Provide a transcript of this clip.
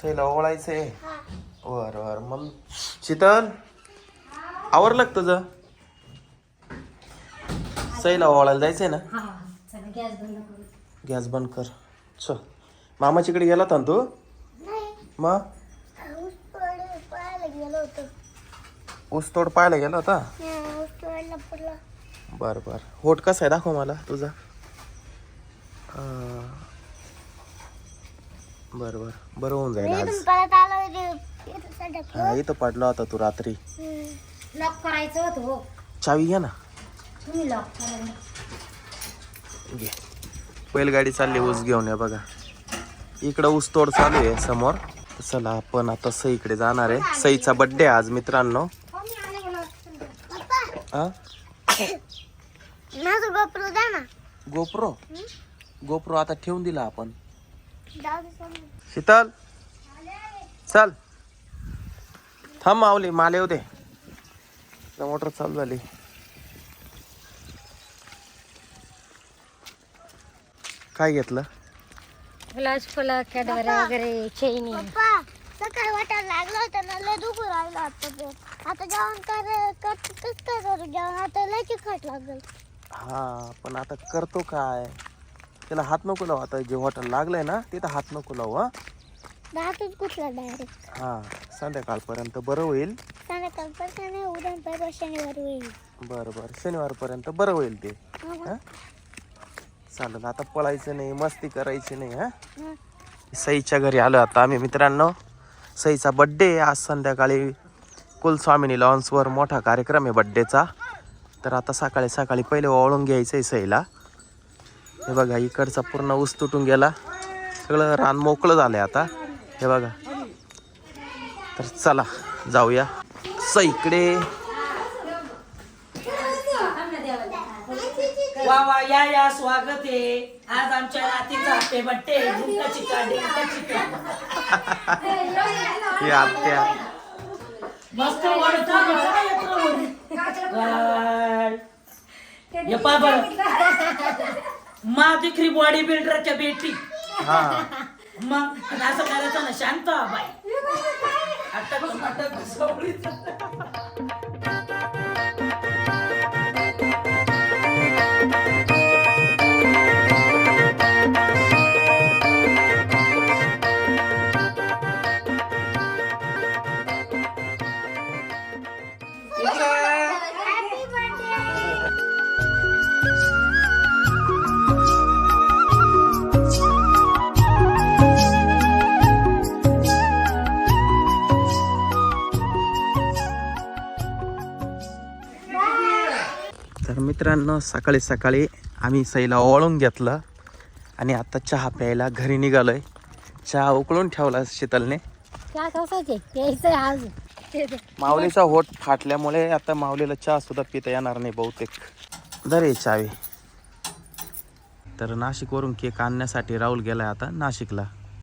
सईला ओळायचंय बर बर मग शीतल आवरलं का तुझं. सईला ओळायला जायचंय ना? गॅस बंद करू. चल. मामाच्याकडे गेला होता ना तू? मग? ऊस तोड पाहायला गेलो होतो. बर बर. होट कसा आहे? दाखव मला तुझा. बर बर बरं होऊन जाईल आज. इथून परत आलो ते इथं सडक हा इथं पडला होता तू रात्री. लॉक करायचं होतं हो. चावी घ्या ना. तुम्ही लॉक करायला घे. बैलगाडी चालली ऊस घेऊन या बघा. इकडं ऊस तोड चालू आहे समोर. चला आपण आता सईकडे जाणार आहे. सईचा बड्डे आज मित्रांनो. हो मी आले गेलो पप्पा. हा माझं गोप्रो द्या ना. गोप्रो? गोप्रो आता ठेवून दिला आपण. शीतल चल. थांब माऊली माले येऊ दे. मोटर चालू झाली. काय घेतलं? ग्लास फुलं कॅडबऱ्या वगैरे चैनी. पप्पा सकाळी वाटायला लागलं होतं ना लय दुखू राहिलं आता ते आता जेवण कर करतो कसं काय करू जेवण. आता लय चिकट लागल. हा पण आता करतो काय? त्याला हात नको लावू. आता जे हॉटेल लागलंय ना तिथं हात नको लावू हा. दातच कुठला डायरेक्ट हा संध्याकाळपर्यंत बरं होईल. संध्याकाळ उद्या परवा शनिवार होईल. बरं बरं. शनिवारपर्यंत बरं होईल ते. हा चालेल आता पळायचं नाही मस्ती करायची नाही हा. हं. सईच्या घरी आलो आता आम्ही मित्रांनो. सईचा बड्डे आज संध्याकाळी कुलस्वामिनी लॉन्सवर मोठा कार्यक्रम आहे बड्डेचा तर आता सकाळी सकाळी पहिले ओळून घ्यायचं आहे सईला. हे बघा इकडचा पूर्ण ऊस तुटून गेला. सगळं रान मोकळं झालं आहे आता. हे बघा. तर चला जाऊया. सईकडे वा वा या या स्वागत आहे. आज आमच्या नातीचा हॅपी बर्थडे झुणका चिका डिंका चिका ही आत्या मस्त येतो? हे मा दिखरी बॉडी बिल्डरच्या बेटी. हा. मग असं करायचं ना शांत व्हा बाई. आता. मित्रांनो सकाळी सकाळी आम्ही सईला ओळून घेतलं आणि आता चहा प्यायला घरी निघालोय. चहा उकळून ठेवला शीतलने. आज. माऊलीचा होट फाटल्यामुळे आता माऊलीला चहा सुद्धा पिता येणार नाही बहुतेक. दरे चावी. तर नाशिकवरून केक आणण्यासाठी राहुल गेलाय आता नाशिकला.